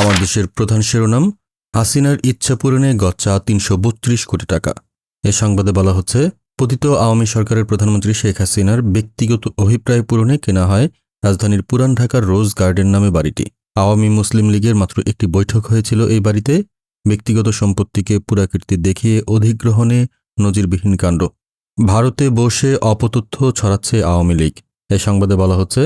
আমার দেশের প্রধান শিরোনাম, হাসিনার ইচ্ছা পূরণে গচ্চা তিনশো বত্রিশ কোটি টাকা। এ সংবাদে বলা হচ্ছে পতিত আওয়ামী সরকারের প্রধানমন্ত্রী শেখ হাসিনার ব্যক্তিগত অভিপ্রায় পূরণে কেনা হয় রাজধানীর পুরান ঢাকার রোজ গার্ডেন নামে বাড়িটি। আওয়ামী মুসলিম লীগের মাত্র একটি বৈঠক হয়েছিল এই বাড়িতে। ব্যক্তিগত সম্পত্তিকে পুরাকীর্তি দেখিয়ে অধিগ্রহণে নজিরবিহীন কাণ্ড। ভারতে বসে অপতথ্য ছড়াচ্ছে আওয়ামী লীগ। এই সংবাদে বলা হচ্ছে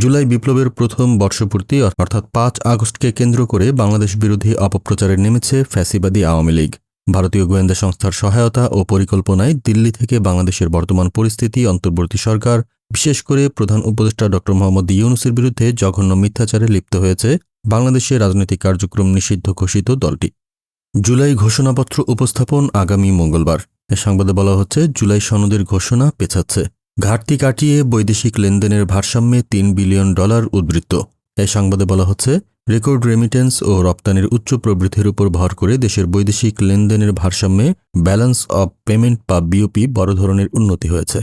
জুলাই বিপ্লবের প্রথম বর্ষপূর্তি অর্থাৎ পাঁচ আগস্টকে কেন্দ্র করে বাংলাদেশ বিরোধী অপপ্রচারে নেমেছে ফ্যাসিবাদী আওয়ামী লীগ। ভারতীয় গোয়েন্দা সংস্থার সহায়তা ও পরিকল্পনায় দিল্লি থেকে বাংলাদেশের বর্তমান পরিস্থিতি, অন্তর্বর্তী সরকার, বিশেষ করে প্রধান উপদেষ্টা ড মোহাম্মদ ইউনুসের বিরুদ্ধে জঘন্য মিথ্যাচারে লিপ্ত হয়েছে বাংলাদেশের রাজনৈতিক কার্যক্রম নিষিদ্ধ ঘোষিত দলটি। জুলাই ঘোষণাপত্র উপস্থাপন আগামী মঙ্গলবার। এ সংবাদে বলা হচ্ছে, জুলাই সনদের ঘোষণা পেছাচ্ছে। ঘাটতি কাটিয়ে বৈদেশিক লেনদেনের ভারসাম্যে তিন বিলিয়ন ডলার উদ্বৃত্ত। এই সংবাদে বলা হচ্ছে, রেকর্ড রেমিটেন্স ও রপ্তানির উচ্চ প্রবৃদ্ধির উপর ভর করে দেশের বৈদেশিক লেনদেনের ভারসাম্যে ব্যালেন্স অব পেমেন্ট বা বিওপি বড় ধরনের উন্নতি হয়েছে।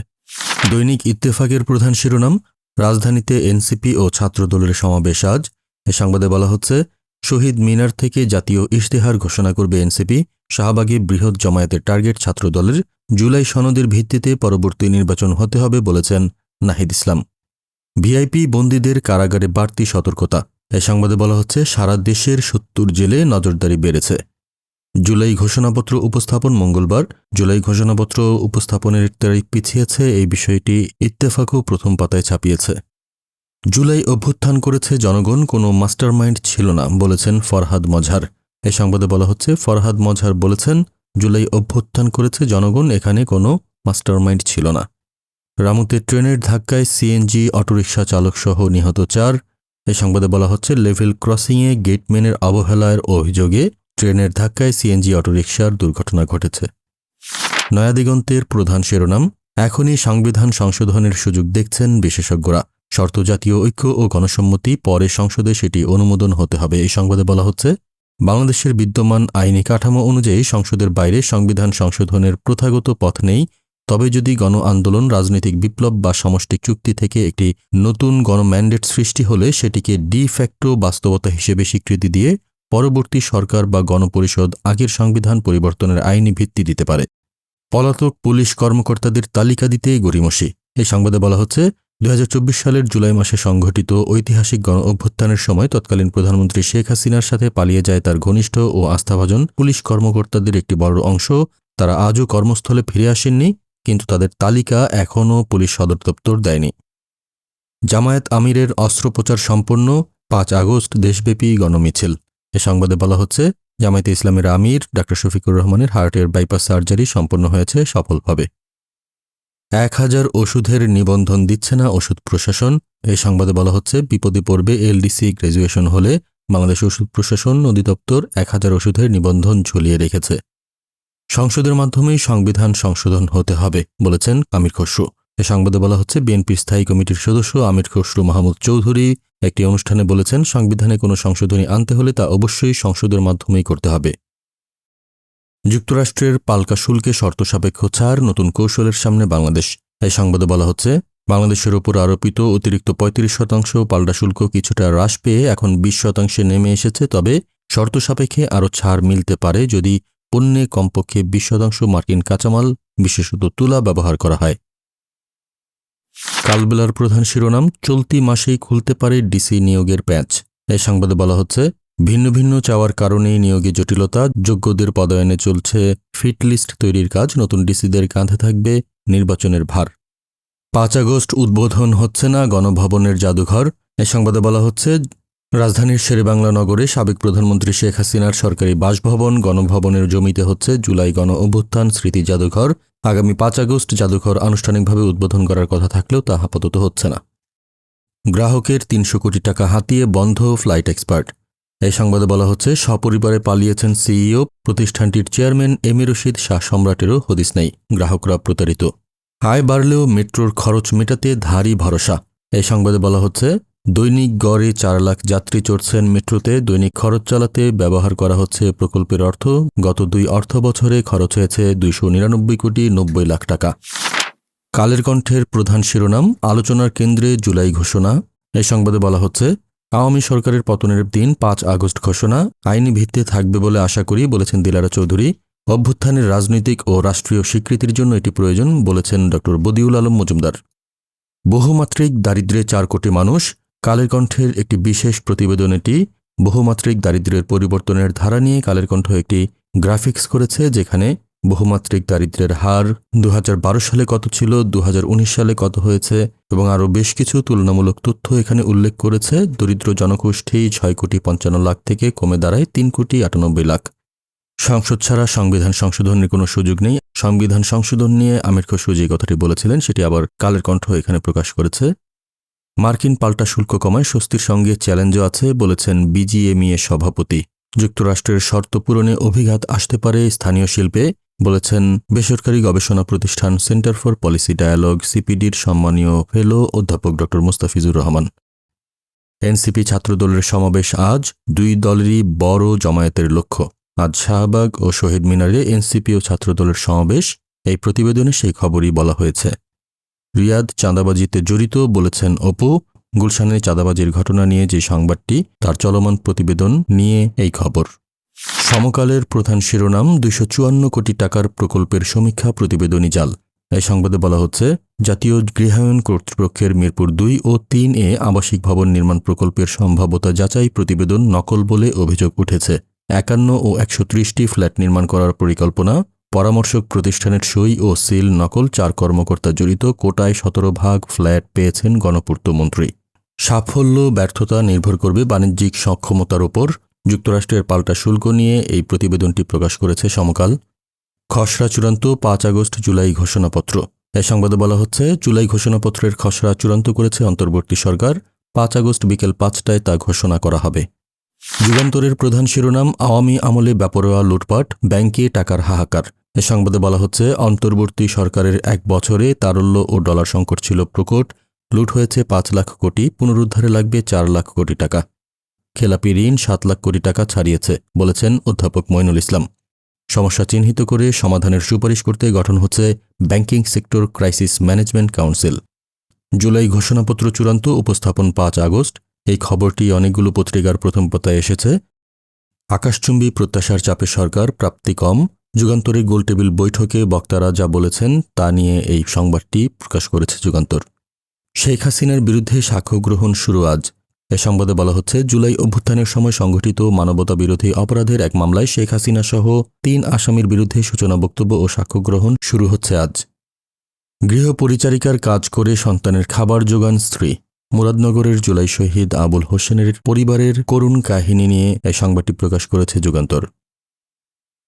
দৈনিক ইত্তেফাকের প্রধান শিরোনাম, রাজধানীতে এনসিপি ও ছাত্রদলের সমাবেশ আজ। এ সংবাদে বলা হচ্ছে, শহীদ মিনার থেকে জাতীয় ইশতেহার ঘোষণা করবে এনসিপি শাহবাগে বৃহৎ জমায়েতের টার্গেট ছাত্রদলের জুলাই সনদের ভিত্তিতে পরবর্তী নির্বাচন হতে হবে বলেছেন নাহিদ ইসলাম। ভিআইপি বন্দীদের কারাগারে বাড়তি সতর্কতা। এ সংবাদে বলা হচ্ছে, সারা দেশের সত্তর জেলে নজরদারি বেড়েছে। জুলাই ঘোষণাপত্র উপস্থাপন মঙ্গলবার। জুলাই ঘোষণাপত্র উপস্থাপনের তারিখ পিছিয়েছে, এই বিষয়টি ইত্তেফাকও প্রথম পাতায় ছাপিয়েছে। জুলাই অভ্যুত্থান করেছে জনগণ, কোনো মাস্টারমাইন্ড ছিল না, বলেছেন ফরহাদ মজহার। এ সংবাদে বলা হচ্ছে, ফরহাদ মজহার বলেছেন জুলাই অভ্যুত্থান করেছে জনগণ, এখানে কোনো মাস্টারমাইন্ড ছিল না। রামুতে ট্রেনের ধাক্কায় সিএনজি, অটোরিকশা চালকসহ নিহত চার। এ সংবাদে বলা হচ্ছে, লেভেল ক্রসিংয়ে গেটম্যানের অবহেলার অভিযোগে ট্রেনের ধাক্কায় সিএনজি, অটোরিকশার দুর্ঘটনা ঘটেছে। নয়াদিগন্তের প্রধান শিরোনাম, এখনই সংবিধান সংশোধনের সুযোগ দেখছেন বিশেষজ্ঞরা। শর্ত জাতীয় ঐক্য ও গণসম্মতি, পরে সংসদে সেটি অনুমোদন হতে হবে। এই সংবাদে বলা হচ্ছে বাংলাদেশের বিদ্যমান আইনি কাঠামো অনুযায়ী সংসদের বাইরে সংবিধান সংশোধনের প্রথাগত পথ নেই। তবে যদি গণ আন্দোলন, রাজনৈতিক বিপ্লব বা সমষ্টিক চুক্তি থেকে একটি নতুন গণম্যান্ডেট সৃষ্টি হলে সেটিকে ডি ফ্যাক্টো বাস্তবতা হিসেবে স্বীকৃতি দিয়ে পরবর্তী সরকার বা গণপরিষদ আগের সংবিধান পরিবর্তনের আইনি ভিত্তি দিতে পারে। পলাতক পুলিশ কর্মকর্তাদের তালিকা দিতেই গরিমসি এই সংবাদে বলা হচ্ছে দুই সালের জুলাই মাসে সংঘটিত ঐতিহাসিক গণ অভ্যুত্থানের সময় তৎকালীন প্রধানমন্ত্রী শেখ হাসিনার সাথে পালিয়ে যায় তার ঘনিষ্ঠ ও আস্থাভাজন পুলিশ কর্মকর্তাদের একটি বড় অংশ। তারা আজও কর্মস্থলে ফিরে আসেননি, কিন্তু তাদের তালিকা এখনও পুলিশ সদর দপ্তর দেয়নি। জামায়াত আমিরের অস্ত্রোপচার সম্পন্ন পাঁচ আগস্ট দেশব্যাপী গণমিছিল। এ সংবাদে বলা হচ্ছে, জামায়াতে ইসলামের আমির ডা শফিকুর রহমানের হার্টের বাইপাস সার্জারি সম্পন্ন হয়েছে সফলভাবে। এক হাজার ওষুধের নিবন্ধন দিচ্ছে না ওষুধ প্রশাসন। এই সংবাদে বলা হচ্ছে, বিপদে পড়বে এলডিসি, গ্র্যাজুয়েশন হলে বাংলাদেশ ওষুধ প্রশাসন, অধিদপ্তর এক হাজার ওষুধের নিবন্ধন ঝুলিয়ে রেখেছে। সংসদের মাধ্যমেই সংবিধান সংশোধন হতে হবে, বলেছেন আমির খসরু। এ সংবাদে বলা হচ্ছে, বিএনপির স্থায়ী কমিটির সদস্য আমির খসরু মাহমুদ চৌধুরী একটি অনুষ্ঠানে বলেছেন, সংবিধানে কোনো সংশোধনী আনতে হলে তা অবশ্যই সংসদের মাধ্যমেই করতে হবে। যুক্তরাষ্ট্রের পাল্কা শুল্কে শর্ত সাপেক্ষ ছাড়, নতুন কৌশলের সামনে বাংলাদেশ। এই সংবাদে বলা হচ্ছে, বাংলাদেশের ওপর আরোপিত অতিরিক্ত পঁয়ত্রিশ শতাংশ পাল্টা শুল্ক কিছুটা হ্রাস পেয়ে এখন বিশ শতাংশে নেমে এসেছে, তবে শর্ত সাপেক্ষে আরও ছাড় মিলতে পারে যদি পণ্যে কমপক্ষে বিশ শতাংশ মার্কিন কাঁচামাল, বিশেষত তুলা, ব্যবহার করা হয়। কালবেলার প্রধান শিরোনাম, চলতি মাসেই খুলতে পারে ডিসি নিয়োগের প্যাচ। এই সংবাদে বলা হচ্ছে ভিন্ন ভিন্ন চাওয়ার কারণেই নিয়োগে জটিলতা, যোগ্যদের পদায়নে চলছে ফিট লিস্ট তৈরির কাজ, নতুন ডিসিদের কাঁধে থাকবে নির্বাচনের ভার। পাঁচ আগস্ট উদ্বোধন হচ্ছে না গণভবনের জাদুঘর। এ সংবাদে বলা হচ্ছে, রাজধানীর শেরেবাংলা নগরে সাবেক প্রধানমন্ত্রী শেখ হাসিনার সরকারি বাসভবন গণভবনের জমিতে হচ্ছে জুলাই গণ অভ্যুত্থান স্মৃতি জাদুঘর। আগামী পাঁচ আগস্ট জাদুঘর আনুষ্ঠানিকভাবে উদ্বোধন করার কথা থাকলেও তা আপাতত হচ্ছে না। গ্রাহকের তিনশো কোটি টাকা হাতিয়ে বন্ধ ফ্লাইট এক্সপার্ট। এই সংবাদে বলা হচ্ছে, সপরিবারে পালিয়েছেন সিইও, প্রতিষ্ঠানটির চেয়ারম্যান এমি রশিদ শাহ সম্রাটেরও হদিস নেই, গ্রাহকরা প্রতারিত। আয় বাড়লেও মেট্রোর খরচ মেটাতে ধারী ভরসা। এই সংবাদে বলা হচ্ছে, দৈনিক গড়ে চার লাখ যাত্রী চড়ছেন মেট্রোতে, দৈনিক খরচ চালাতে ব্যবহার করা হচ্ছে প্রকল্পের অর্থ, গত দুই অর্থ বছরে খরচ হয়েছে দুইশো নিরানব্বই কোটি নব্বই লাখ টাকা। কালের কণ্ঠের প্রধান শিরোনাম, আলোচনার কেন্দ্রে জুলাই ঘোষণা। এই সংবাদে বলা হচ্ছে আওয়ামী সরকারের পতনের দিন পাঁচ আগস্ট ঘোষণা আইনি ভিত্তিতে থাকবে বলে আশা করি বলেছেন দিলারা চৌধুরী। অভ্যুত্থানের রাজনৈতিক ও রাষ্ট্রীয় স্বীকৃতির জন্য এটি প্রয়োজন বলেছেন ড. বদিউল আলম মজুমদার। বহুমাত্রিক দারিদ্র্যে চার কোটি মানুষ, কালের কণ্ঠের একটি বিশেষ প্রতিবেদন এটি। বহুমাত্রিক দারিদ্র্যের পরিবর্তনের ধারা নিয়ে কালের কণ্ঠ একটি গ্রাফিক্স করেছে, যেখানে বহুমাত্রিক দারিদ্র্যের হার দু হাজার বারো সালে কত ছিল দু হাজার উনিশ সালে কত হয়েছে এবং আরও বেশ কিছু তুলনামূলক তথ্য এখানে উল্লেখ করেছে। দরিদ্র জনগোষ্ঠী ছয় কোটি পঞ্চান্ন লাখ থেকে কমে দাঁড়ায় তিন কোটি আটানব্বই লাখ। সংসদ ছাড়া সংবিধান সংশোধনের কোনো সুযোগ নেই। সংবিধান সংশোধন নিয়ে আমির খসরু যে কথাটি বলেছিলেন, সেটি আবার কালের কণ্ঠ এখানে প্রকাশ করেছে। মার্কিন পাল্টা শুল্ক কমায় স্বস্তির সঙ্গে চ্যালেঞ্জও আছে, বলেছেন বিজিএমইএ সভাপতি। যুক্তরাষ্ট্রের শর্ত পূরণে অভিঘাত আসতে পারে স্থানীয় শিল্পে। বলেছেন, বেসরকারি গবেষণা প্রতিষ্ঠান সেন্টার ফর পলিসি ডায়ালগ সিপিডির সম্মানীয় ফেলো অধ্যাপক ড মুস্তাফিজুর রহমান। এনসিপি ছাত্রদলের সমাবেশ আজ, দুই দলেরই বড় জমায়েতের লক্ষ্য। আজ শাহবাগ ও শহীদ মিনারে এনসিপি ও ছাত্রদলের সমাবেশ, এই প্রতিবেদনে সেই খবরই বলা হয়েছে। রিয়াদ চাঁদাবাজিতে জড়িত বলেছেন, অপু, গুলশানে চাঁদাবাজির ঘটনা নিয়ে যে সংবাদটি, তার চলমান প্রতিবেদন নিয়ে এই খবর। সমকালের প্রধান শিরোনাম দুইশো চুয়ান্ন কোটি টাকার প্রকল্পের সমীক্ষা প্রতিবেদনী জাল। এই সংবাদে বলা হচ্ছে, জাতীয় গৃহায়ন কর্তৃপক্ষের মিরপুর দুই ও তিন এ আবাসিক ভবন নির্মাণ প্রকল্পের সম্ভাব্যতা যাচাই প্রতিবেদন নকল বলে অভিযোগ উঠেছে। একান্ন ও একশো ত্রিশটি ফ্ল্যাট নির্মাণ করার পরিকল্পনা, পরামর্শক প্রতিষ্ঠানের সই ও সিল নকল চার কর্মকর্তা জড়িত কোটায় সতেরো ভাগ ফ্ল্যাট পেয়েছেন গণপূর্ত মন্ত্রী। সাফল্য, ব্যর্থতা নির্ভর করবে বাণিজ্যিক সক্ষমতার ওপর যুক্তরাষ্ট্রের পাল্টা শুল্ক নিয়ে এই প্রতিবেদনটি প্রকাশ করেছে সমকাল। খসড়া চূড়ান্ত পাঁচ আগস্ট জুলাই ঘোষণাপত্র। এ সংবাদে বলা হচ্ছে, জুলাই ঘোষণাপত্রের খসড়া চূড়ান্ত করেছে অন্তর্বর্তী সরকার। পাঁচ আগস্ট বিকেল পাঁচটায় তা ঘোষণা করা হবে। যুগান্তরের প্রধান শিরোনাম, আওয়ামী আমলে ব্যাপরোয়া লুটপাট, ব্যাংকে টাকার হাহাকার। এ সংবাদে বলা হচ্ছে, অন্তর্বর্তী সরকারের এক বছরে তারল্য ও ডলার সংকট ছিল প্রকট। লুট হয়েছে পাঁচ লাখ কোটি, পুনরুদ্ধারে লাগবে চার লাখ কোটি টাকা। খেলাপি ঋণ সাত লাখ কোটি টাকা ছাড়িয়েছে, বলেছেন অধ্যাপক মইনুল ইসলাম। সমস্যা চিহ্নিত করে সমাধানের সুপারিশ করতে গঠন হচ্ছে banking sector crisis management council. July ঘোষণাপত্র চূড়ান্ত উপস্থাপন পাঁচ আগস্ট। এই খবরটি অনেকগুলো পত্রিকার প্রথম পাতায় এসেছে। আকাশচুম্বী প্রত্যাশার চাপে সরকার প্রাপ্তি কম। যুগান্তরে গোলটেবিল বৈঠকে বক্তারা যা বলেছেন তা নিয়ে এই সংবাদটি প্রকাশ করেছে যুগান্তর। শেখ হাসিনার বিরুদ্ধে সাক্ষ্য গ্রহণ শুরু আজ। এ সংবাদে বলা হচ্ছে, জুলাই অভ্যুত্থানের সময় সংঘটিত মানবতা বিরোধী অপরাধের এক মামলায় শেখ হাসিনা সহ তিন আসামির বিরুদ্ধে সূচনা বক্তব্য ও সাক্ষ্য গ্রহণ শুরু হচ্ছে আজ। গৃহ পরিচারিকার কাজ করে সন্তানের খাবার যোগান স্ত্রী। মুরাদনগরের জুলাই শহীদ আবুল হোসেনের পরিবারের করুণ কাহিনী নিয়ে এই সংবাদটি প্রকাশ করেছে যুগান্তর।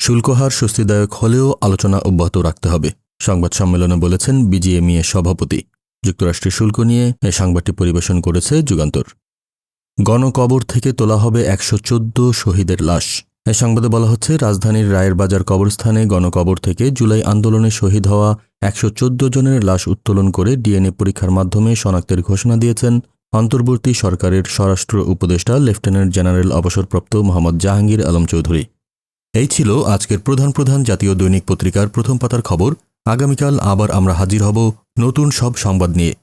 শুল্কহার স্বস্তিদায়ক হলেও আলোচনা অব্যাহত রাখতে হবে, সংবাদ সম্মেলনে বলেছেন বিজিএমইএ সভাপতি। যুক্তরাষ্ট্রের শুল্ক নিয়ে এই সংবাদটি পরিবেশন করেছে যুগান্তর। গণকবর থেকে তোলা হবে একশো চোদ্দ শহীদের লাশ। এ সংবাদে বলা হচ্ছে, রাজধানীর রায়ের বাজার কবরস্থানে গণকবর থেকে জুলাই আন্দোলনে শহীদ হওয়া একশো চোদ্দ জনের লাশ উত্তোলন করে ডিএনএ পরীক্ষার মাধ্যমে শনাক্তের ঘোষণা দিয়েছেন অন্তর্বর্তী সরকারের স্বরাষ্ট্র উপদেষ্টা লেফটেন্যান্ট জেনারেল অবসরপ্রাপ্ত মোহাম্মদ জাহাঙ্গীর আলম চৌধুরী। এই ছিল আজকের প্রধান প্রধান জাতীয় দৈনিক পত্রিকার প্রথম পাতার খবর। আগামীকাল আবার আমরা হাজির হব নতুন সব সংবাদ নিয়ে।